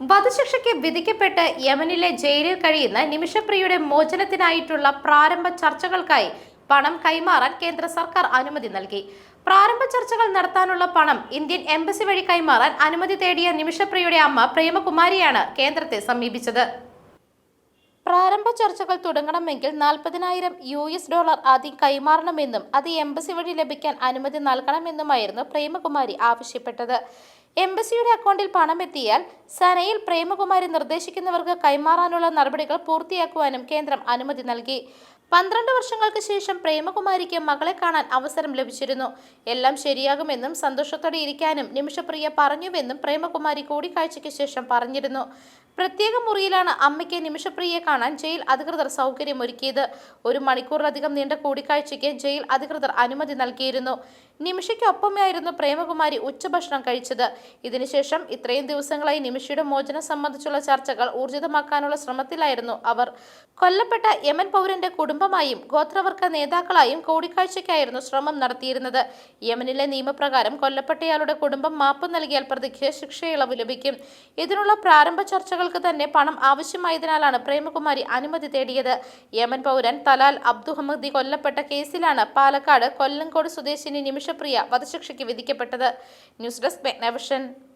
വധശിക്ഷയ്ക്ക് വിധിക്കപ്പെട്ട് യമനിലെ ജയിലിൽ കഴിയുന്ന നിമിഷപ്രിയയുടെ മോചനത്തിനായിട്ടുള്ള പ്രാരംഭ ചർച്ചകൾക്കായി പണം കൈമാറാൻ കേന്ദ്ര സർക്കാർ അനുമതി നൽകി. പ്രാരംഭ ചർച്ചകൾ നടത്താനുള്ള പണം ഇന്ത്യൻ എംബസി വഴി കൈമാറാൻ അനുമതി തേടിയ നിമിഷപ്രിയയുടെ അമ്മ പ്രേമകുമാരിയാണ് കേന്ദ്രത്തെ സമീപിച്ചത്. പ്രാരംഭ ചർച്ചകൾ തുടങ്ങണമെങ്കിൽ നാൽപ്പതിനായിരം യു എസ് ഡോളർ ആദ്യം കൈമാറണമെന്നും അത് എംബസി വഴി ലഭിക്കാൻ അനുമതി നൽകണമെന്നുമായിരുന്നു പ്രേമകുമാരി ആവശ്യപ്പെട്ടത്. എംബസിയുടെ അക്കൗണ്ടിൽ പണം എത്തിയാൽ സനയിൽ പ്രേമകുമാരി നിർദ്ദേശിക്കുന്നവർക്ക് കൈമാറാനുള്ള നടപടികൾ പൂർത്തിയാക്കുവാനും കേന്ദ്രം അനുമതി നൽകി. പന്ത്രണ്ട് വർഷങ്ങൾക്ക് ശേഷം പ്രേമകുമാരിക്ക് മകളെ കാണാൻ അവസരം ലഭിച്ചിരുന്നു. എല്ലാം ശരിയാകുമെന്നും സന്തോഷത്തോടെ ഇരിക്കാനും നിമിഷപ്രിയ പറഞ്ഞുവെന്നും പ്രേമകുമാരി കൂടിക്കാഴ്ചയ്ക്ക് ശേഷം പറഞ്ഞിരുന്നു. പ്രത്യേക മുറിയിലാണ് അമ്മയ്ക്ക് നിമിഷപ്രിയയെ കാണാൻ ജയിൽ അധികൃതർ സൗകര്യമൊരുക്കിയത്. ഒരു മണിക്കൂറിലധികം നീണ്ട കൂടിക്കാഴ്ചയ്ക്ക് ജയിൽ അധികൃതർ അനുമതി നൽകിയിരുന്നു. നിമിഷയ്ക്കൊപ്പമായിരുന്നു പ്രേമകുമാരി ഉച്ചഭക്ഷണം കഴിച്ചത്. ഇതിനുശേഷം ഇത്രയും ദിവസങ്ങളായി നിമിഷയുടെ മോചനം സംബന്ധിച്ചുള്ള ചർച്ചകൾ ഊർജിതമാക്കാനുള്ള ശ്രമത്തിലായിരുന്നു അവർ. കൊല്ലപ്പെട്ട യമൻ പൗരന്റെ കുടുംബമായും ഗോത്രവർഗ നേതാക്കളായും കൂടിക്കാഴ്ചയ്ക്കായിരുന്നു ശ്രമം നടത്തിയിരുന്നത്. യമനിലെ നിയമപ്രകാരം കൊല്ലപ്പെട്ടയാളുടെ കുടുംബം മാപ്പ് നൽകിയാൽ പ്രതിക്ക് ശിക്ഷയിളവ് ലഭിക്കും. ഇതിനുള്ള പ്രാരംഭ ചർച്ചകൾക്ക് തന്നെ പണം ആവശ്യമായതിനാലാണ് പ്രേമകുമാരി അനുമതി തേടിയത്. യമൻ പൗരൻ തലാൽ അബ്ദുഹമ്മദി കൊല്ലപ്പെട്ട കേസിലാണ് പാലക്കാട് കൊല്ലങ്കോട് സ്വദേശിനി നിമിഷപ്രിയ വധശിക്ഷയ്ക്ക് വിധിക്കപ്പെട്ടത്. News desk മെഗ്നവിഷൻ.